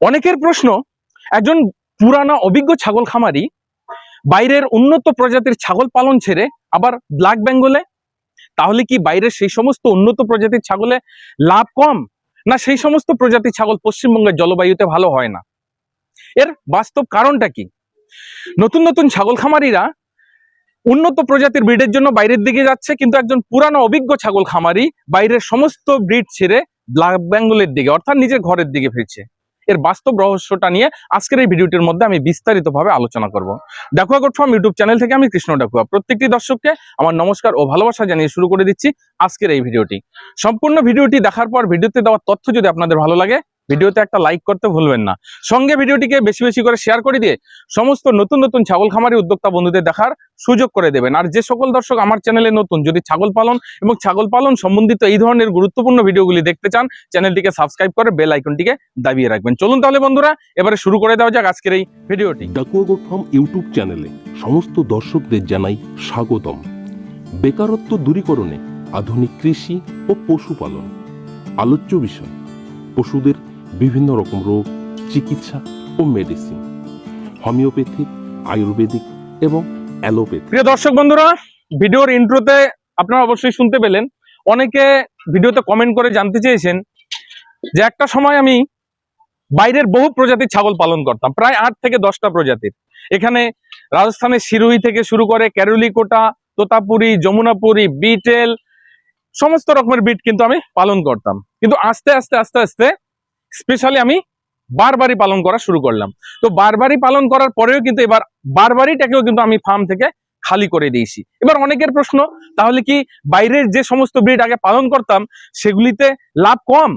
অনেকের প্রশ্ন, একজন পুরানা অভিজ্ঞ ছাগল খামারি বাইরের উন্নত প্রজাতির ছাগল পালন ছেড়ে আবার ব্ল্যাক বেঙ্গলে? তাহলে কি বাইরের সেই সমস্ত উন্নত প্রজাতির ছাগলে লাভ কম? না সেই সমস্ত প্রজাতির ছাগল পশ্চিমবঙ্গের জলবায়ুতে ভালো হয় না? এর বাস্তব কারণটা কি? নতুন নতুন ছাগল খামারিরা উন্নত প্রজাতির ব্রিডের জন্য বাইরের দিকে যাচ্ছে, কিন্তু একজন পুরানো অভিজ্ঞ ছাগল খামারি বাইরের সমস্ত ব্রিড ছেড়ে ব্ল্যাক বেঙ্গলের দিকে, অর্থাৎ নিজের ঘরের দিকে ফিরছে। এর বাস্তব রহস্যটা নিয়ে আজকের এই ভিডিওটির মধ্যে আমি বিস্তারিতভাবে আলোচনা করব। Dakua goat farm YouTube channel থেকে আমি কৃষ্ণ ডাকুয়া প্রত্যেকটি দর্শককে আমার নমস্কার ও ভালোবাসা জানিয়ে শুরু করে দিচ্ছি আজকের এই ভিডিওটি। সম্পূর্ণ ভিডিওটি দেখার পর ভিডিওতে দেওয়া তথ্য যদি আপনাদের ভালো লাগে ভিডিওতে একটা লাইক করতে ভুলবেন না। সঙ্গে ভিডিওটিকে বেশি বেশি করে শেয়ার করে দিয়ে সমস্ত নতুন নতুন ছাগল খামারি উদ্যোক্তা বন্ধুদের দেখার সুযোগ করে দেবেন। আর যে সকল দর্শক আমার চ্যানেলে নতুন, যদি ছাগল পালন এবং ছাগল পালন সম্বন্ধিত এই ধরনের গুরুত্বপূর্ণ ভিডিওগুলি দেখতে চান চ্যানেলটিকে সাবস্ক্রাইব করে বেল আইকনটিকে দাবিয়ে রাখবেন। চলুন তাহলে বন্ধুরা, এবারে শুরু করে দেওয়া যাক আজকের এই ভিডিওটি। ডাকুয়া ইউটিউব চ্যানেলে সমস্ত দর্শকদের জানাই স্বাগতম। বেকারত্ব দূরীকরণে আধুনিক কৃষি ও পশুপালন। আলোচ্য বিষয়, পশুদের বিভিন্ন রকম রোগ, চিকিৎসা ও মেডিসিন হোমিওপ্যাথিক আয়ুর্বেদিক এবং অ্যালোপ্যাথি প্রিয় দর্শক বন্ধুরা, ভিডিওর ইন্ট্রোতে আপনারা অবশ্যই শুনতে পেলেন। অনেকে ভিডিওতে কমেন্ট করে জানতে চেয়েছেন যে একটা সময় আমি বাইরের বহু প্রজাতির ছাগল পালন করতাম, প্রায় আট থেকে দশটা প্রজাতির। এখানে রাজস্থানের সিরুই থেকে শুরু করে ক্যারুলিকোটা তোতাপুরি, যমুনাপুরি, বিটেল, সমস্ত রকমের বিট কিন্তু আমি পালন করতাম। কিন্তু আস্তে আস্তে আস্তে আস্তে স্পেশালি আমি বারবারই পালন করা শুরু করলাম। তো বারবারই পালন করার পরেও কিন্তু এবার বারবারিটাকেও কিন্তু আমি ফার্ম থেকে খালি করে দিয়েছি। এবার অনেকের প্রশ্ন, তাহলে কি বাইরের যে সমস্ত ব্রিড আগে পালন করতাম, সেগুলিতে লাভ কম?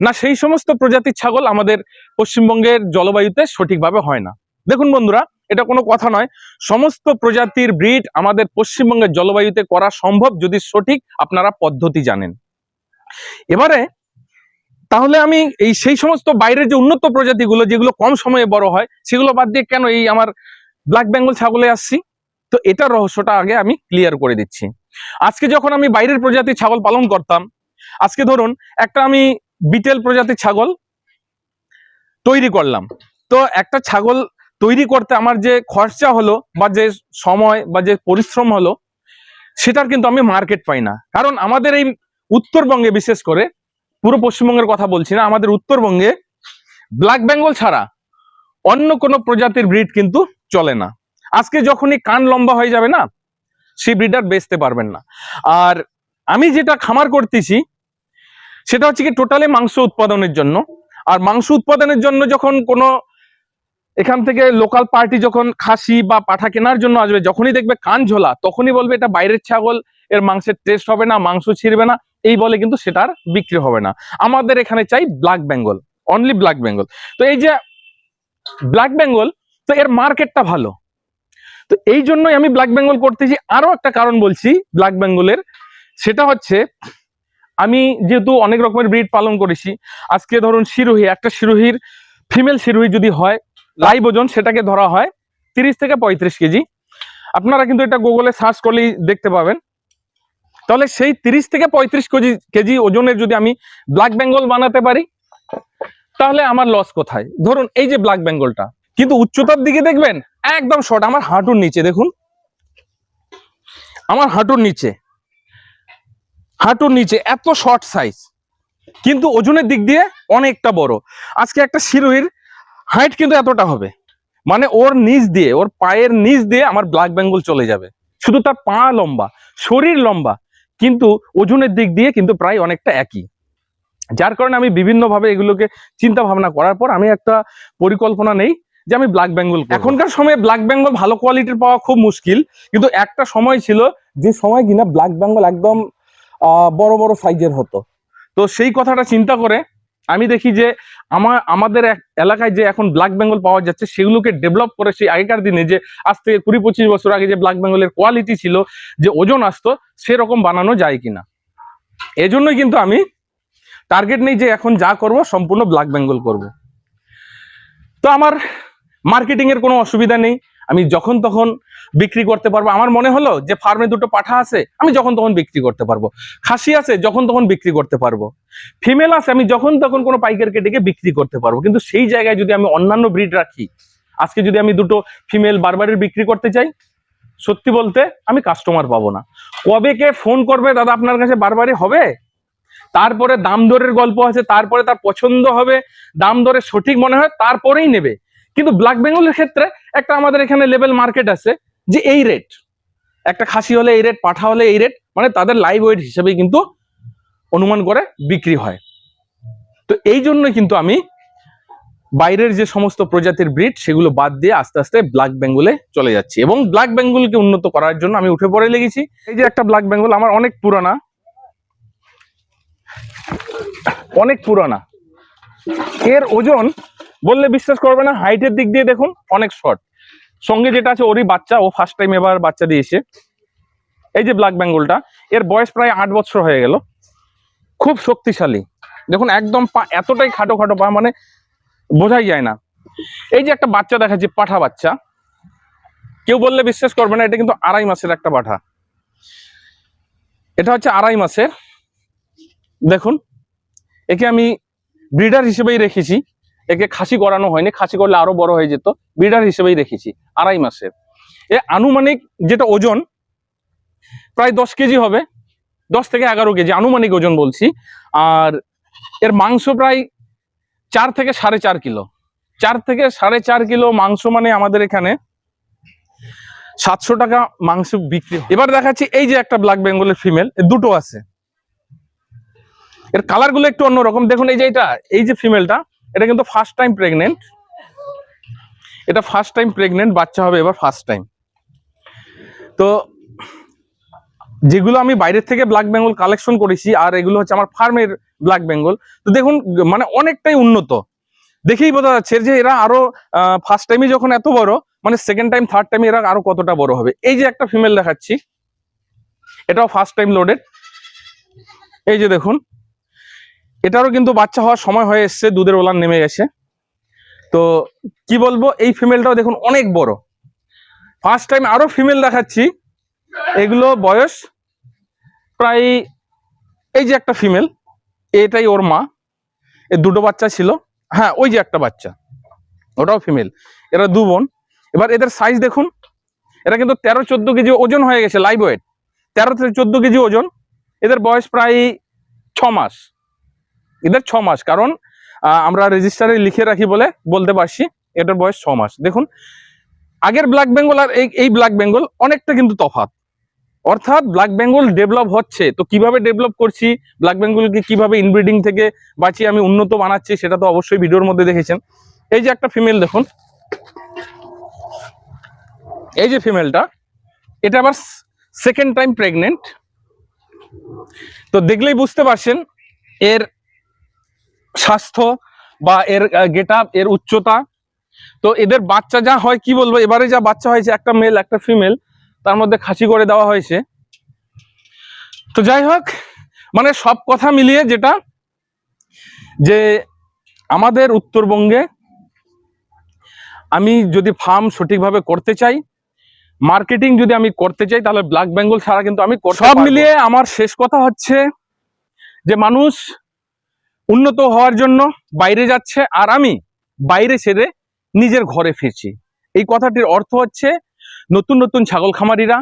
না সেই সমস্ত প্রজাতির ছাগল আমাদের পশ্চিমবঙ্গের জলবায়ুতে সঠিকভাবে হয় না। দেখুন বন্ধুরা, এটা কোনো কথা নয়। সমস্ত প্রজাতির ব্রিড আমাদের পশ্চিমবঙ্গের জলবায়ুতে করা সম্ভব যদি সঠিক আপনারা পদ্ধতি জানেন। এবারে তাহলে আমি এই সেই সমস্ত বাইরের যে উন্নত প্রজাতিগুলো যেগুলো কম সময়ে বড় হয়, সেগুলো বাদ দিয়ে কেন এই আমার ব্ল্যাক বেঙ্গল ছাগলে আসছি? তো এটার রহস্যটা আগে আমি ক্লিয়ার করে দিচ্ছি। আজকে যখন আমি বাইরের প্রজাতির ছাগল পালন করতাম, আজকে ধরুন একটা আমি বিটেল প্রজাতির ছাগল তৈরি করলাম। তো একটা ছাগল তৈরি করতে আমার যে খরচা হলো বা যে সময় বা যে পরিশ্রম হলো, সেটার কিন্তু আমি মার্কেট পাই না। কারণ আমাদের এই উত্তরবঙ্গে বিশেষ করে পুরো পশ্চিমবঙ্গের কথা বলছি না, আমাদের উত্তরবঙ্গে ব্ল্যাক বেঙ্গল ছাড়া অন্য কোনো প্রজাতির ব্রিড কিন্তু চলে না। আজকে যখনই কান লম্বা হয়ে যাবে না, সেই ব্রিডার বেচতে পারবেন না। আর আমি যেটা খামার করতেছি, সেটা হচ্ছে কি টোটালি মাংস উৎপাদনের জন্য। আর মাংস উৎপাদনের জন্য যখন কোনো এখান থেকে লোকাল পার্টি যখন খাসি বা পাঠা কেনার জন্য আসবে, যখনই দেখবে কান ঝোলা, তখনই বলবে এটা বাইরের ছাগল, এর মাংসের টেস্ট হবে না, মাংস ছিঁড়বে না। এই বলে কিন্তু সেটার বিক্রি হবে না। আমাদের এখানে চাই black Bengal only black Bengal তো এই যে ব্ল্যাক বেঙ্গল তো এর মার্কেটটা ভালো। তো এই জন্যই আমি ব্ল্যাক বেঙ্গল করতেছি। আরও একটা কারণ বলছি ব্ল্যাক বেঙ্গলের সেটা হচ্ছে আমি যেহেতু অনেক রকমের ব্রিড পালন করেছি, আজকে ধরুন শিরোহী, একটা শিরোহীর ফিমেল শিরোহী যদি হয় লাইভ ওজন সেটাকে ধরা হয় তিরিশ থেকে পঁয়ত্রিশ কেজি। আপনারা কিন্তু এটা গুগলে সার্চ করলেই দেখতে পাবেন। তাহলে সেই তিরিশ থেকে পঁয়ত্রিশ কেজি কেজি ওজনের যদি আমি ব্ল্যাক বেঙ্গল বানাতে পারি, তাহলে আমার লস কোথায়? ধরুন এই যে ব্ল্যাক বেঙ্গলটা কিন্তু উচ্চতার দিকে দেখবেন, একদম শর্ট আমার হাঁটুর নিচে দেখুন। আমার হাঁটুর নিচে হাঁটুর নিচে এত শর্ট সাইজ কিন্তু ওজনের দিক দিয়ে অনেকটা বড়। আজকে একটা শিরোহির হাইট কিন্তু এতটা হবে মানে ওর নিচ দিয়ে, ওর পায়ের নিচ দিয়ে আমার ব্ল্যাক বেঙ্গল চলে যাবে। শুধু তার পা লম্বা, শরীর লম্বা কিন্তু ওজনের দিক দিয়ে কিন্তু প্রায় অনেকটা একই। যার কারণে আমি বিভিন্নভাবে এগুলোকে চিন্তা ভাবনা করার পর আমি একটা পরিকল্পনা নেই যে আমি ব্ল্যাক বেঙ্গল এখনকার সময়ে ব্ল্যাক বেঙ্গল ভালো কোয়ালিটির পাওয়া খুব মুশকিল, কিন্তু একটা সময় ছিল যে সময় কিনা ব্ল্যাক বেঙ্গল একদম বড় বড় সাইজের হতো। তো সেই কথাটা চিন্তা করে আমি দেখি যে আমার, আমাদের এলাকায় যে এখন ব্ল্যাক বেঙ্গল পাওয়া যাচ্ছে, সেগুলোকে ডেভেলপ করে সেই আগেকার দিনে যে আজ থেকে কুড়ি পঁচিশ বছর আগে যে ব্ল্যাক বেঙ্গলের কোয়ালিটি ছিল, যে ওজন আসতো, সেরকম বানানো যায় কিনা। এজন্যই কিন্তু আমি টার্গেট নেই যে এখন যা করব, সম্পূর্ণ ব্ল্যাক বেঙ্গল করব। তো আমার মার্কেটিং এর কোনো অসুবিধা নেই। আমি যখন তখন বিক্রি করতে পারব। আমার মনে হলো যে ফার্মে দুটো পাঠা আছে, আমি যখন তখন বিক্রি করতে পারব। খাসি আছে, যখন তখন বিক্রি করতে পারব। ফিমেল আছে, আমি যখন তখন কোনো পাইকারকে ডেকে বিক্রি করতে পারব। কিন্তু সেই জায়গায় যদি আমি অন্যান্য ব্রিড রাখি, আজকে যদি আমি দুটো ফিমেল বারবারের বিক্রি করতে চাই, সত্যি বলতে আমি কাস্টমার পাবো না। কবে কে ফোন করবে দাদা আপনার কাছে বারবারই হবে? তারপরে দাম দরের গল্প আছে, তারপরে তার পছন্দ হবে, দাম দরে সঠিক মনে হয়, তারপরেই নেবে। কিন্তু ব্ল্যাক বেঙ্গলের ক্ষেত্রে একটা আমাদের এখানে লেভেল মার্কেট আছে যে এই রেট একটা খাসি হলে এই রেট পাঠা হলে এই রেট মানে তাদের লাইভ ওয়েট হিসেবেই কিন্তু অনুমান করে বিক্রি হয়। তো এই জন্যই কিন্তু আমি বাইরের যে সমস্ত প্রজাতির ব্রিড সেগুলো বাদ দিয়ে আস্তে আস্তে ব্ল্যাক বেঙ্গলে চলে যাচ্ছি। এবং ব্ল্যাক বেঙ্গলকে উন্নত করার জন্য আমি উঠে পড়ে লেগেছি। এই যে একটা ব্ল্যাক বেঙ্গল আমার অনেক পুরানা। অনেক পুরানা। এর ওজন বললে বিশ্বাস করবে না হাইটের দিক দিয়ে দেখুন অনেক শর্ট সঙ্গে যেটা আছে, ওরই বাচ্চা, ও ফার্স্ট টাইম এবার বাচ্চা দিয়েছে। এই যে ব্ল্যাক বেঙ্গলটা এর বয়স প্রায় আট বছর হয়ে গেল। খুব শক্তিশালী। দেখুন, একদম পা, এতটাই খাটো খাটো পা মানে বোঝাই যায় না। এই যে একটা বাচ্চা দেখাচ্ছি, পাঠা বাচ্চা। কেউ বললে বিশ্বাস করবে না, এটা কিন্তু আড়াই মাসের একটা পাঠা। এটা হচ্ছে আড়াই মাসের। দেখুন, একে আমি ব্রিডার হিসেবেই রেখেছি। একে খাসি করানো হয়নি, খাসি করলে আরও বড় হয়ে যেত। ব্রিডার হিসেবেই রেখেছি আড়াই মাসের। এ আনুমানিক যেটা ওজন, প্রায় দশ কেজি হবে, দশ থেকে এগারো কেজি, আনুমানিক ওজন বলছি। আর এর মাংস প্রায় চার থেকে সাড়ে চার কিলো। চার থেকে সাড়ে চার কিলো মাংস মানে আমাদের এখানে সাতশো টাকা মাংস বিক্রি এবার দেখাচ্ছি এই যে একটা ব্ল্যাক বেঙ্গলের ফিমেল দুটো আছে। এর কালারগুলো একটু অন্যরকম। দেখুন এই যে এটা, এই যে ফিমেলটা এটা কিন্তু ফার্স্ট টাইম প্রেগনেন্ট এটা ফার্স্ট টাইম প্রেগনেন্ট বাচ্চা হবে এবার ফার্স্ট টাইম তো যেগুলো আমি বাইরের থেকে ব্ল্যাক বেঙ্গল কালেকশন করেছি, আর এগুলো হচ্ছে আমার ফার্মের ব্ল্যাক বেঙ্গল তো দেখুন মানে অনেকটাই উন্নত। দেখেই বোঝা যাচ্ছে যে এরা আরও ফার্স্ট টাইমে যখন এত বড় মানে সেকেন্ড টাইম থার্ড টাইমে এরা আরও কতটা বড় হবে। এই যে একটা ফিমেল দেখাচ্ছি, এটাও ফার্স্ট টাইম লোডেড এই যে দেখুন এটারও কিন্তু বাচ্চা হওয়ার সময় হয়ে এসছে, দুধের ওলান নেমে গেছে। তো কি বলব, এই ফিমেলটাও দেখুন অনেক বড়। ফার্স্ট টাইম আরও ফিমেল দেখাচ্ছি। এগুলো বয়স প্রায় এই যে একটা ফিমেল এটাই ওর মা। এর দুটো বাচ্চা ছিল। হ্যাঁ ওই যে একটা বাচ্চা। ওটাও ফিমেল এরা দু বোন। এবার এদের সাইজ দেখুন। এরা কিন্তু তেরো, চোদ্দ কেজি ওজন হয়ে গেছে লাইভ ওয়েট তেরো থেকে চোদ্দ কেজি ওজন। এদের বয়স প্রায় ছ মাস। এদের ছ মাস। কারণ আমরা রেজিস্টারে লিখে রাখি বলে বলতে পারছি, এটার বয়স ছ মাস। দেখুন, আগের ব্ল্যাক বেঙ্গল আর এই ব্ল্যাক বেঙ্গল অনেকটা কিন্তু তফাত অর্থাৎ ব্ল্যাক বেঙ্গল ডেভেলপ হচ্ছে। তো কীভাবে ডেভেলপ করছি ব্ল্যাক বেঙ্গলকে কীভাবে ইনব্রিডিং থেকে বাঁচিয়ে আমি উন্নত বানাচ্ছি, সেটা তো অবশ্যই ভিডিওর মধ্যে দেখেছেন। এই যে একটা ফিমেল দেখুন। এই যে ফিমেলটা এটা আবার সেকেন্ড টাইম প্রেগনেন্ট তো দেখলেই বুঝতে পারছেন, এর স্বাস্থ্য বা এর গেটের উচ্চতা। তো এদের বাচ্চা যা হয় কি বলব? এবারে যা বাচ্চা হয়েছে একটা মেল একটা ফিমেল তার মধ্যে খাসি করে দেওয়া হয়েছে। তো যাই হোক মানে সব কথা মিলিয়ে যেটা যে আমাদের উত্তরবঙ্গে আমি যদি ফার্ম সঠিকভাবে করতে চাই মার্কেটিং যদি আমি করতে চাই তাহলে ব্ল্যাক বেঙ্গল ছাড়া কিন্তু আমি সব মিলিয়ে আমার শেষ কথা হচ্ছে যে মানুষ উন্নত হওয়ার জন্য বাইরে যাচ্ছে আর আমি বাইরে ছেড়ে নিজের ঘরে ফিরছি এই কথাটির অর্থ হচ্ছে নতুন নতুন ছাগল খামারিরা,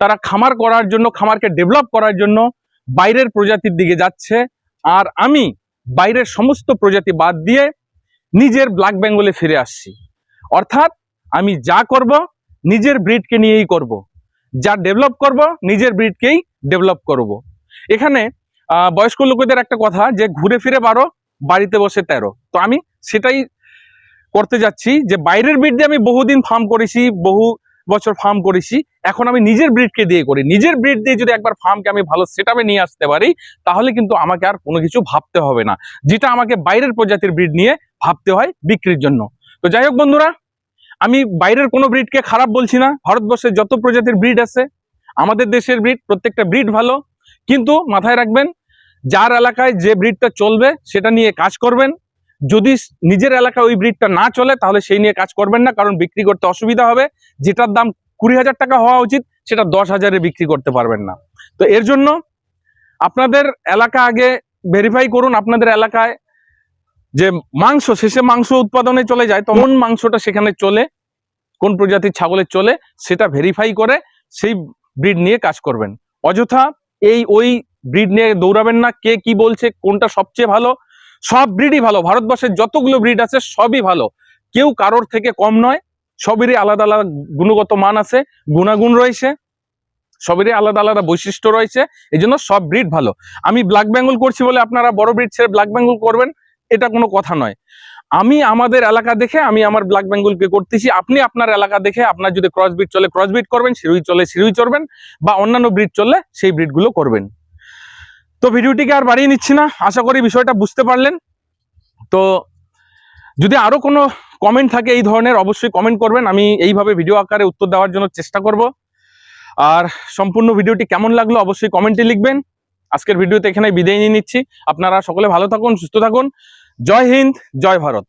তারা খামার করার জন্য, খামারকে ডেভেলপ করার জন্য বাইরের প্রজাতির দিকে যাচ্ছে আর আমি বাইরের সমস্ত প্রজাতি বাদ দিয়ে নিজের ব্ল্যাক বেঙ্গলে ফিরে আসছি অর্থাৎ আমি যা করব, নিজের ব্রিডকে নিয়েই করব। যা ডেভেলপ করব, নিজের ব্রিডকেই ডেভেলপ করব। এখানে বয়স্ক লোকেদের একটা কথা যে ঘুরে ফিরে বারো, বাড়িতে বসে তেরো। তো আমি সেটাই করতে যাচ্ছি যে বাইরের ব্রিড দিয়ে আমি বহুদিন ফার্ম করেছি, বহু বছর ফার্ম করেছি, এখন আমি নিজের ব্রিডকে দিয়ে করি। নিজের ব্রিড দিয়ে যদি একবার ফার্মকে আমি ভালো সেট নিয়ে আসতে পারি, তাহলে কিন্তু আমাকে আর কোনো কিছু ভাবতে হবে না। যেটা আমাকে বাইরের প্রজাতির ব্রিড নিয়ে ভাবতে হয় বিক্রির জন্য। তো যাই হোক বন্ধুরা, আমি বাইরের কোনো ব্রিডকে খারাপ বলছি না। ভারতবর্ষে যত প্রজাতির ব্রিড আছে, আমাদের দেশের ব্রিড প্রত্যেকটা ব্রিড ভালো। কিন্তু মাথায় রাখবেন, যার এলাকায় যে ব্রিডটা চলবে সেটা নিয়ে কাজ করবেন। যদি নিজের এলাকায় ওই ব্রিডটা না চলে, তাহলে সেই নিয়ে কাজ করবেন না, কারণ বিক্রি করতে অসুবিধা হবে। যেটার দাম কুড়ি হাজার টাকা হওয়া উচিত, সেটা দশ হাজারে বিক্রি করতে পারবেন না। তো এর জন্য আপনাদের এলাকা আগে ভেরিফাই করুন, আপনাদের এলাকায় যে মাংস, শেষে মাংস উৎপাদনে চলে যায়, তো কোন মাংসটা সেখানে চলে, কোন প্রজাতির ছাগলের চলে, সেটা ভেরিফাই করে সেই ব্রিড নিয়ে কাজ করবেন। অযথা এই ওই ব্রিড নিয়ে দৌড়াবেন না, কে কি বলছে, কোনটা সবচেয়ে ভালো? সব ব্রিডই ভালো, ভারতবর্ষের যতগুলো ব্রিড আছে সবই ভালো। কেউ কারোর থেকে কম নয়, সবেরই আলাদা আলাদা গুণগত মান আছে, গুণাগুণ রয়েছে, সবেরই আলাদা আলাদা বৈশিষ্ট্য রয়েছে, এই জন্য সব ব্রিড ভালো। আমি ব্ল্যাক বেঙ্গল করছি বলে আপনারা বড় ব্রিড ছেড়ে ব্ল্যাক বেঙ্গল করবেন, এটা কোনো কথা নয়। আমি আমাদের এলাকা দেখে আমি আমার ব্ল্যাক বেঙ্গলকে করতেছি। আপনি আপনার এলাকা দেখে আপনার যদি ক্রস ব্রিড চলে ক্রস ব্রিড করবেন শিরুই চলে শিরুই চড়বেন বা অন্যান্য ব্রিড চললে সেই ব্রিডগুলো করবেন। তো ভিডিওটিকে আর বাড়িয়ে নিচ্ছি না। আশা করি বিষয়টা বুঝতে পারলেন। তো যদি আরও কোনো কমেন্ট থাকে এই ধরনের, অবশ্যই কমেন্ট করবেন। আমি এইভাবে ভিডিও আকারে উত্তর দেওয়ার জন্য চেষ্টা করব। আর সম্পূর্ণ ভিডিওটি কেমন লাগল অবশ্যই কমেন্টে লিখবেন। আজকের ভিডিওতে এখানে বিদায় নিয়ে নিচ্ছি। আপনারা সকলে ভালো থাকুন, সুস্থ থাকুন। জয় হিন্দ জয় ভারত।